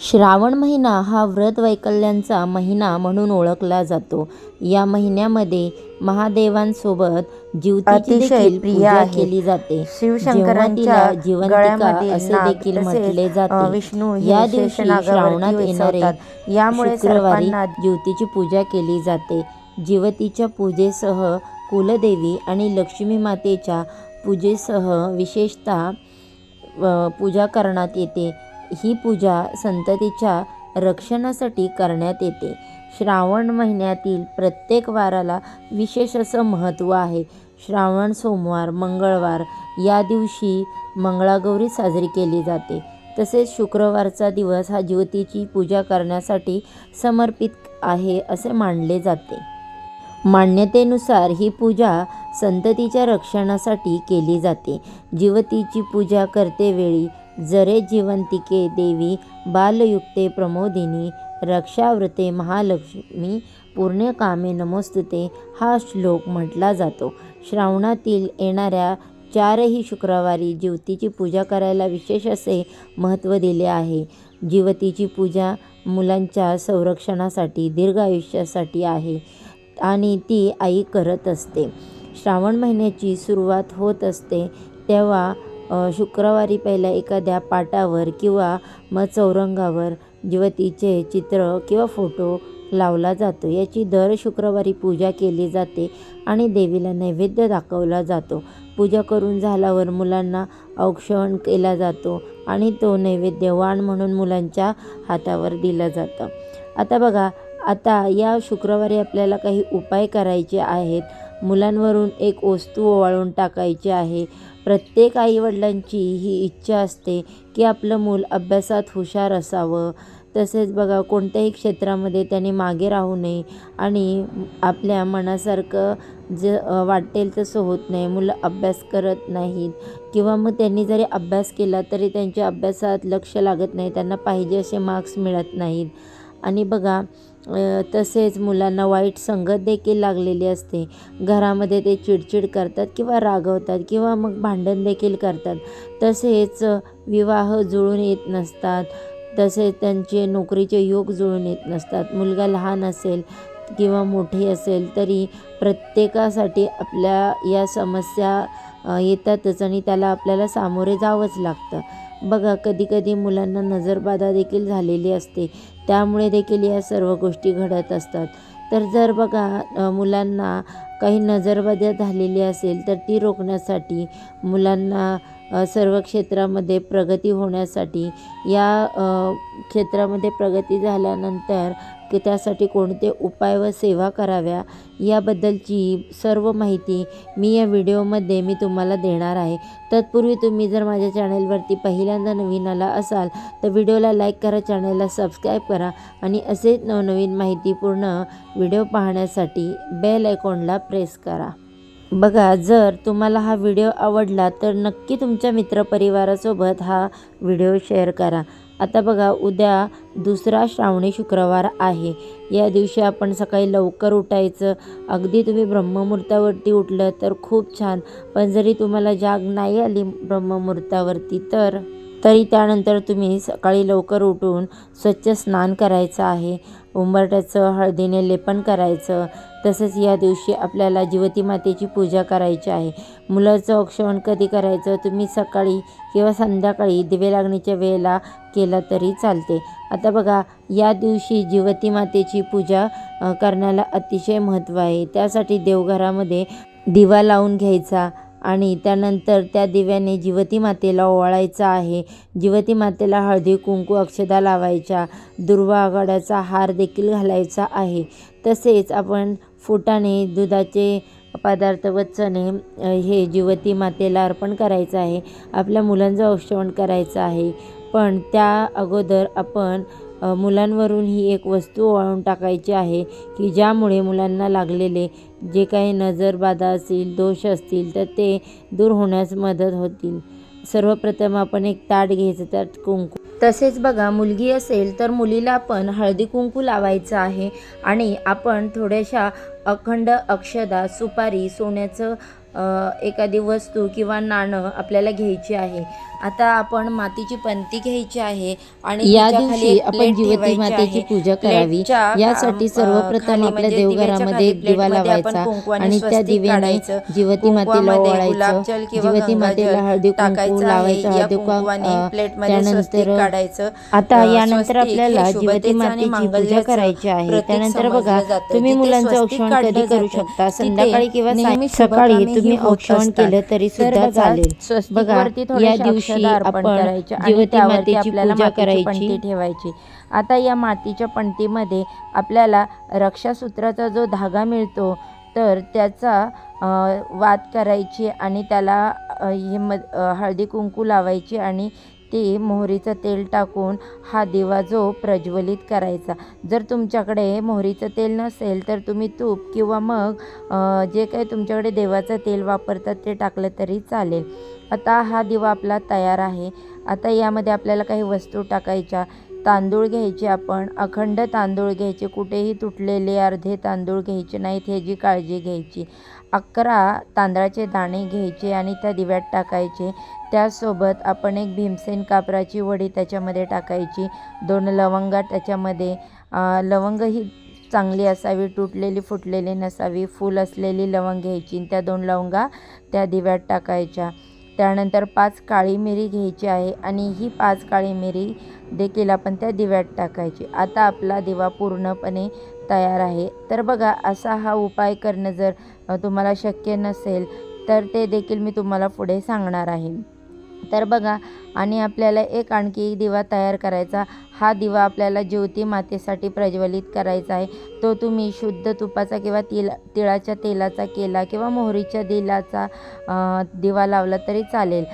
श्रावण महिना हा व्रत वैकल्यांचा महिना म्हणून ओळखला जातो. या महिन्यामध्ये महादेवांसोबत जीवतीची पूजा. केली जाते. शिवशंकरांच्या जिवंतिका असे देखील म्हटले जाते. विष्णू या दिवशी श्रावणात येणारे. यामुळे शुक्रवारी ज्योतीची पूजा केली जाते. जीवतीच्या पूजेसह कुलदेवी आणि लक्ष्मी मातेच्या पूजेसह विशेषतः पूजा करण्यात येते. ही पूजा संततीच्या रक्षणासाठी करण्यात येते. श्रावण महिन्यातील प्रत्येक वाराला विशेष असं महत्त्व आहे. श्रावण सोमवार मंगळवार या दिवशी मंगळागौरी साजरी केली जाते. तसेच शुक्रवारचा दिवस हा ज्योतीची पूजा करण्यासाठी समर्पित आहे असे मानले जाते. मान्यतेनुसार ही पूजा संततीच्या रक्षणासाठी केली जाते. जीवतीची पूजा करतेवेळी जरे जिवंतिके देवी बालयुक्ते प्रमोदिनी रक्षावृते महालक्ष्मी पूर्णकामे नमोस्तुते हा श्लोक म्हटला जातो. श्रावणातील येणाऱ्या चारही शुक्रवारी जीवतीची पूजा करायला विशेष असे महत्त्व दिले आहे. जीवतीची पूजा मुलांच्या संरक्षणासाठी दीर्घ आयुष्यासाठी आहे आणि ती आई करत असते. श्रावण महिन्याची सुरुवात होत असते तेव्हा शुक्रवारी पहिल्या एखाद्या पाटावर किंवा मग चौरंगावर युवतीचे चित्र किंवा फोटो लावला जातो. याची दर शुक्रवारी पूजा केली जाते आणि देवीला नैवेद्य दाखवला जातो. पूजा करून झाल्यावर मुलांना औक्षण केला जातो आणि तो नैवेद्य वाण म्हणून मुलांच्या हातावर दिलं जातं. आता बघा आता या शुक्रवारी आपल्याला काही उपाय करायचे आहेत. मुलांवरून एक वस्तू ओवाळून टाकायची आहे. प्रत्येक आईवडिलांची ही इच्छा असते की आपलं मूल अभ्यासात हुशार असावं. तसेच बघा कोणत्याही क्षेत्रामध्ये त्याने मागे राहू नये आणि आपल्या मनासारखं ज वाटेल तसं होत नाही. मुलं अभ्यास करत नाहीत. किंवा मग त्यांनी जरी अभ्यास केला तरी त्यांच्या अभ्यासात लक्ष लागत नाही. त्यांना पाहिजे असे मार्क्स मिळत नाहीत. आणि बघा तसेच मुलांना वाईट संगत देखील लागलेली असते. घरामध्ये ते चिडचिड करतात किंवा रागवतात किंवा मग भांडण देखील करतात. तसेच विवाह जुळून येत नसतात. तसेच त्यांचे नोकरीचे योग जुळून येत नसतात. मुलगा लहान असेल किंवा मोठी असेल तरी प्रत्येकासाठी आपल्या या समस्या येतातच आणि त्याला आपल्याला सामोरे जावंच लागतं. बघा कधीकधी मुलांना नजरबाधा देखील झालेली असते. त्यामुळे देखील या सर्व गोष्टी घडत असतात. तर जर बघा मुलांना काही नजरबाधा झालेली असेल तर ती रोखण्यासाठी मुलांना सर्व क्षेत्रामध्ये प्रगती होण्यासाठी या क्षेत्रामध्ये प्रगती झाल्यानंतर की त्यासाठी कोणते उपाय व सेवा कराव्या याबद्दलची सर्व माहिती मी या व्हिडिओमध्ये मी तुम्हाला देणार आहे. तत्पूर्वी तुम्ही जर माझ्या चॅनेलवरती पहिल्यांदा नवीन आला असाल तर व्हिडिओला लाईक करा चॅनलला सबस्क्राईब करा आणि असेच नवनवीन माहितीपूर्ण व्हिडिओ पाहण्यासाठी बेल आयकॉनला प्रेस करा. बघा जर तुम्हाला हा व्हिडिओ आवडला तर नक्की तुमच्या मित्रपरिवारासोबत हा व्हिडिओ शेअर करा. आता बघा उद्या दुसरा श्रावणी शुक्रवार आहे. या दिवशी आपण सकाळी लवकर उठायचं. अगदी तुम्ही ब्रह्ममुहूर्तावरती उठलं तर खूप छान. पण जरी तुम्हाला जाग नाही आली ब्रह्ममुहूर्तावरती तर तरी त्यानंतर तुम्ही सकाळी लवकर उठून स्वच्छ स्नान करायचं आहे. उंबरट्याचं हळदीने लेपन करायचं. तसंच या दिवशी आपल्याला जिवती मातेची पूजा करायची आहे. मुलाचं औक्षवण कधी करायचं? तुम्ही सकाळी किंवा संध्याकाळी दिवे लागण्याच्या वेळेला केला तरी चालते. आता बघा या दिवशी जीवती मातेची पूजा करण्याला अतिशय महत्त्व आहे. त्यासाठी देवघरामध्ये दिवा लावून घ्यायचा आणि त्यानंतर त्या दिव्याने जिवती मातेला ओवाळायचा आहे. जिवती मातेला हळदी कुंकू अक्षदा लावायच्या. दुर्वा आघाड्याचा हार देखील घालायचा आहे. तसेच आपण फुटाणे दुधाचे पदार्थ व चणे हे जीवती मातेला अर्पण करायचं आहे. आपल्या मुलांचं औक्षवण करायचं आहे. पण त्या अगोदर आपण मुलांवरून ही एक वस्तू ओवाळून टाकायची आहे की ज्यामुळे मुलांना लागलेले जे काही नजरबाधा असतील दोष असतील तर ते दूर होण्यास मदत होतील. सर्वप्रथम आपण एक ताट घ्यायचं त्यात कुंकू तसेच बघा मुलगी असेल तर मुलीला पण हळदी कुंकू लावायचं आहे. आणि आपण थोड्याशा अखंड अक्षदा सुपारी सोन्याचं एखादी वस्तू किंवा नाणं आपल्याला घ्यायची आहे आता आपण मातीची पंती घ्यायची आहे आणि या दिवशी आपण जिवती मातेची. पूजा करावी यासाठी सर्वप्रथम आपल्या देवघरामध्ये एक दिवा लावायचा आणि त्या दिव्याने. जिवती मातेला ओवाळायचं किंवा जिवती मातेला हळदी कुंकू. लावायचं हळदी त्यानंतर काढायचं आता यानंतर आपल्याला जिवती मातेची पूजा करायची आहे त्यानंतर बघा. तुम्ही मुलांचं औक्षण कधी करू शकता संध्याकाळी किंवा सकाळी तुम्ही औक्षण. केलं तरी सुद्धा चालेल. बघा या दिवशी आपण त्यावरती मातेची पूजा करायची. ठेवायची. आता या मातीच्या पणतीमध्ये आपल्याला रक्षासूत्राचा जो धागा मिळतो तर त्याचा वात करायची आणि त्याला हे म अ, हळदी कुंकू लावायची आणि ती मोहरीचं तेल टाकून हा दिवा जो प्रज्वलित करायचा. जर तुमच्याकडे मोहरीचं तेल नसेल तर तुम्ही तूप किंवा मग जे काही तुमच्याकडे देवाचं तेल वापरतात ते टाकलं तरी चालेल. आता हा दिवा आपला तयार आहे. आता यामध्ये आपल्याला काही वस्तू टाकायच्या. तांदूळ घ्यायचे आपण. अखंड तांदूळ घ्यायचे. कुठेही तुटलेले अर्धे तांदूळ घ्यायचे नाहीत ह्याची काळजी घ्यायची. अकरा तांदळाचे दाणे घ्यायचे आणि त्या दिव्यात टाकायचे. त्यासोबत आपण एक भीमसेन कापराची वडी त्याच्यामध्ये टाकायची. दोन लवंगा त्याच्यामध्ये लवंग ही चांगली असावी तुटलेली फुटलेली नसावी. फूल असलेली लवंग घ्यायची आणि त्या दोन लवंगा त्या दिव्यात टाकायच्या. त्यानंतर पाच काळी मिरी घ्यायची आहे आणि ही पाच काळी मिरी देखील आपण त्या दिव्यात टाकायची. आता आपला दिवा पूर्णपणे तयार आहे. तर बघा असा हा उपाय करणं जर तुम्हाला शक्य नसेल तर ते देखील मी तुम्हाला पुढे सांगणार आहे. तर बघा आणि आपल्याला एक आणखी एक दिवा तयार करायचा. हा दिवा आपल्याला ज्योती मातेसाठी प्रज्वलित करायचा आहे. तो तुम्ही शुद्ध तुपाचा किंवा तिला तिळाच्या तेलाचा केला किंवा मोहरीच्या दिलाचा दिवा लावला तरी चालेल.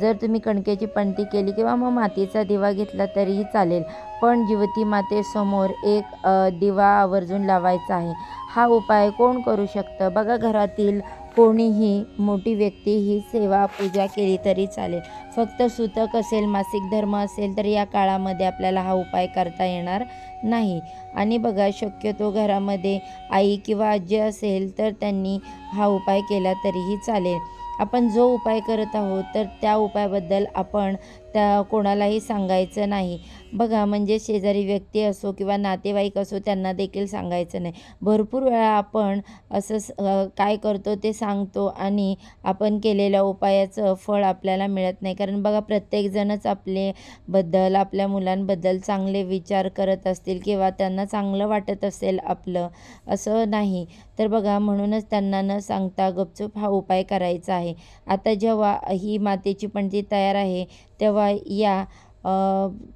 जर तुम्ही कणकेची पणती केली किंवा मग मातीचा दिवा घेतला तरीही चालेल. पण ज्योती मातेसमोर एक दिवा आवर्जून लावायचा आहे. हा उपाय कोण करू शकतं? बघा घरातील कोणीही मोठी व्यक्ती ही सेवा पूजा केली तरी चालेल. फक्त सुतक असेल मासिक धर्म असेल तर या काळामध्ये आपल्याला हा उपाय करता येणार नाही. आणि बघा शक्यतो घरामध्ये आई किंवा आजी असेल तर त्यांनी हा उपाय केला तरीही चालेल. आपण जो उपाय करत आहोत तर त्या उपायाबद्दल आपण त्या कोणालाही सांगायचं नाही. बघा म्हणजे शेजारी व्यक्ती असो किंवा नातेवाईक असो त्यांना देखील सांगायचं नाही. भरपूर वेळा आपण असं स- काय करतो ते सांगतो आणि आपण केलेल्या उपायाचं फळ आपल्याला मिळत नाही. कारण बघा प्रत्येकजणच आपलेबद्दल आपल्या मुलांबद्दल चांगले विचार करत असतील किंवा त्यांना चांगलं वाटत असेल आपलं असं नाही. तर बघा म्हणूनच त्यांना न सांगता गपचूप हा उपाय करायचा आहे. आता जेव्हा ही मातेची पणती तयार आहे तेव्हा या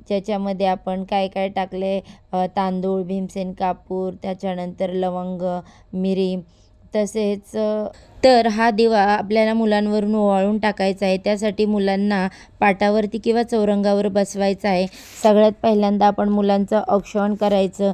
ज्याच्यामध्ये आपण काय काय टाकले? तांदूळ भीमसेन कापूर त्याच्यानंतर लवंग मिरी तसेच तर हा दिवा आपल्याला मुलांवरून ओवाळून टाकायचा आहे. त्यासाठी मुलांना पाटावरती किंवा चौरंगावर बसवायचं आहे. सगळ्यात पहिल्यांदा आपण मुलांचं औक्षण करायचं.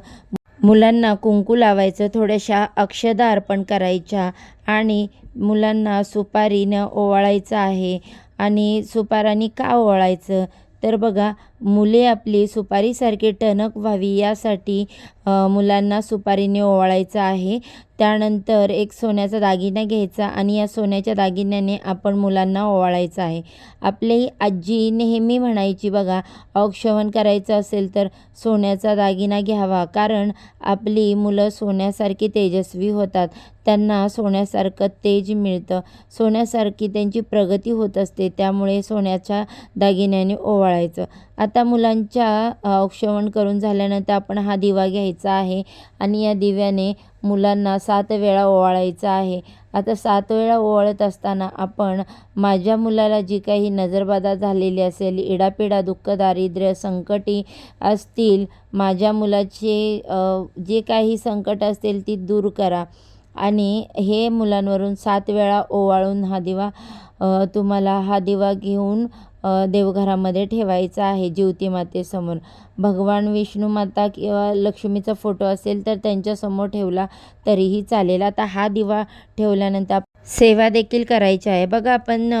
मुलांना कुंकू लावायचं थोड्याशा अक्षदा अर्पण करायच्या आणि मुलांना सुपारीनं ओवाळायचं आहे. आणि सुपाराने का ओवाळायचं? तर बघा मुले आपली सुपारीसारखी टणक व्हावी यासाठी मुलांना सुपारीने ओवाळायचं आहे. त्यानंतर एक सोन्याचा दागिना घ्यायचा आणि या सोन्याच्या दागिन्याने आपण मुलांना ओवाळायचं आहे. आपली आजी नेहमी म्हणायची बघा औक्षवण करायचं असेल तर सोन्याचा दागिना घ्यावा. कारण आपली मुलं सोन्यासारखी तेजस्वी होतात. त्यांना सोन्यासारखं तेज मिळतं. सोन्यासारखी त्यांची प्रगती होत असते. त्यामुळे सोन्याच्या दागिन्याने ओवाळायचं. आता मुलांच्या औक्षवण करून झाल्यानंतर आपण हा दिवा घ्यायचा आहे आणि या दिव्याने मुलांना सात वेळा ओवाळायचं आहे. आता सात वेळा ओवाळत असताना आपण माझ्या मुलाला जी काही नजरबाधा झालेली असेल इडापिडा दुःख दारिद्र्य संकटी असतील माझ्या मुलाचे जे काही संकट असतील ती दूर करा. आणि हे मुलांवरून सात वेळा ओवाळून हा दिवा तुम्हाला हा दिवा घेऊन देवघरामध्ये ठेवायचा आहे जिवती मातेसमोर. भगवान विष्णू माता किंवा लक्ष्मीचा फोटो असेल तर त्यांच्यासमोर ठेवला तरीही चालेल. आता हा दिवा ठेवल्यानंतर सेवा देखील करायची आहे. बघा आपण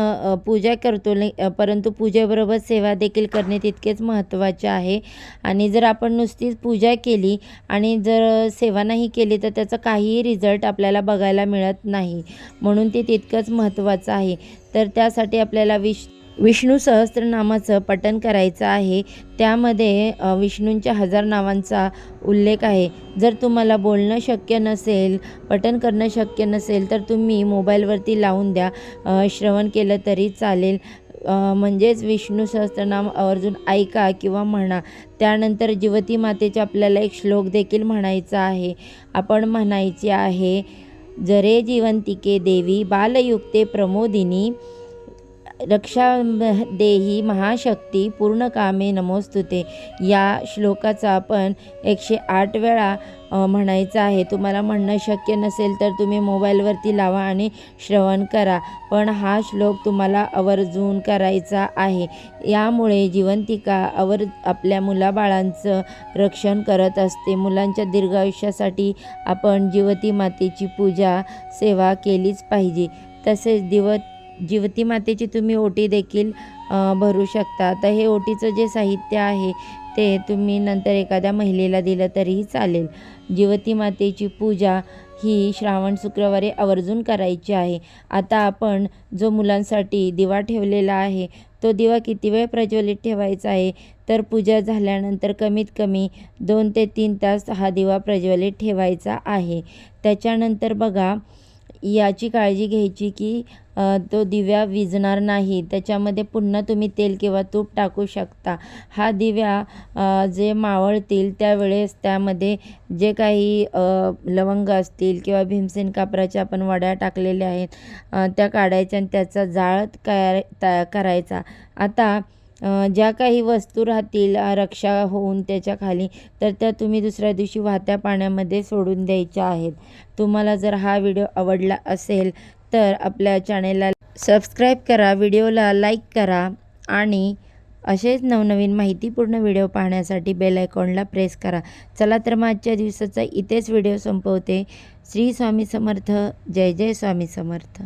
पूजा करतो परंतु पूजेबरोबर सेवा देखील करणे तितकेच महत्त्वाचे आहे. आणि जर आपण नुसतीच पूजा केली आणि जर सेवा नाही केली तर त्याचा काहीही रिझल्ट आपल्याला बघायला मिळत नाही. म्हणून ते तितकंच महत्त्वाचं आहे. तर त्यासाठी आपल्याला विश विष्णू सहस्त्रनामाचं पठण करायचं आहे. त्यामध्ये विष्णूंच्या हजार नावांचा उल्लेख आहे. जर तुम्हाला बोलणं शक्य नसेल पठण करणं शक्य नसेल तर तुम्ही मोबाईलवरती लावून द्या. श्रवण केलं तरी चालेल. म्हणजेच विष्णू सहस्त्रनाम आवर्जून ऐका किंवा म्हणा. त्यानंतर जिवती मातेचे आपल्याला एक श्लोक देखील म्हणायचा आहे. आपण म्हणायचे आहे जरे जिवंतिके देवी बालयुक्ते प्रमोदिनी रक्षा देही महाशक्ती पूर्ण कामे नमोस्तुते. या श्लोकाचा आपण एकशे आठ वेळा म्हणायचं आहे. तुम्हाला म्हणणं शक्य नसेल तर तुम्ही मोबाईलवरती लावा आणि श्रवण करा. पण हा श्लोक तुम्हाला आवर्जून करायचा आहे. यामुळे जिवंतिका आवर आपल्या मुलाबाळांचं रक्षण करत असते. मुलांच्या दीर्घ आयुष्यासाठी आपण जिवती मातेची पूजा सेवा केलीच पाहिजे. तसेच दिव जिवती मातेची तुम्ही ओटी देखील भरू शकता. तर हे ओटीचं जे साहित्य आहे ते तुम्ही नंतर एखाद्या महिलेला दिलं तरीही चालेल. जिवती मातेची पूजा ही श्रावण शुक्रवारी आवर्जून करायची आहे. आता आपण जो मुलांसाठी दिवा ठेवलेला आहे तो दिवा किती वेळ प्रज्वलित ठेवायचा आहे? तर पूजा झाल्यानंतर कमीत कमी दोन ते तीन तास हा दिवा प्रज्वलित ठेवायचा आहे. त्याच्यानंतर बघा याची काळजी घ्यायची की तो दिव्या विजणार नाही. त्याच्यामध्ये पुन्हा तुम्ही तेल किंवा तूप टाकू शकता. हा दिव्या जे मावळतील त्यावेळेस त्यामध्ये जे काही लवंग असतील किंवा भीमसेन कापराच्या आपण वड्या टाकलेल्या आहेत त्या काढायच्या आणि त्याचा जाळ काय तया करायचा. आता ज्या काही वस्तू राहतील रक्षा होऊन त्याच्याखाली तर त्या तुम्ही दुसऱ्या दिवशी वाहत्या पाण्यामध्ये सोडून द्यायच्या आहेत. तुम्हाला जर हा व्हिडिओ आवडला असेल तर आपल्या चॅनेलला सबस्क्राईब करा व्हिडिओला लाईक करा आणि असेच नवनवीन माहितीपूर्ण व्हिडिओ पाहण्यासाठी बेल आयकॉनला प्रेस करा. चला तर मग आजच्या दिवसाचा इथेच व्हिडिओ संपवते. श्री स्वामी समर्थ. जय जय स्वामी समर्थ.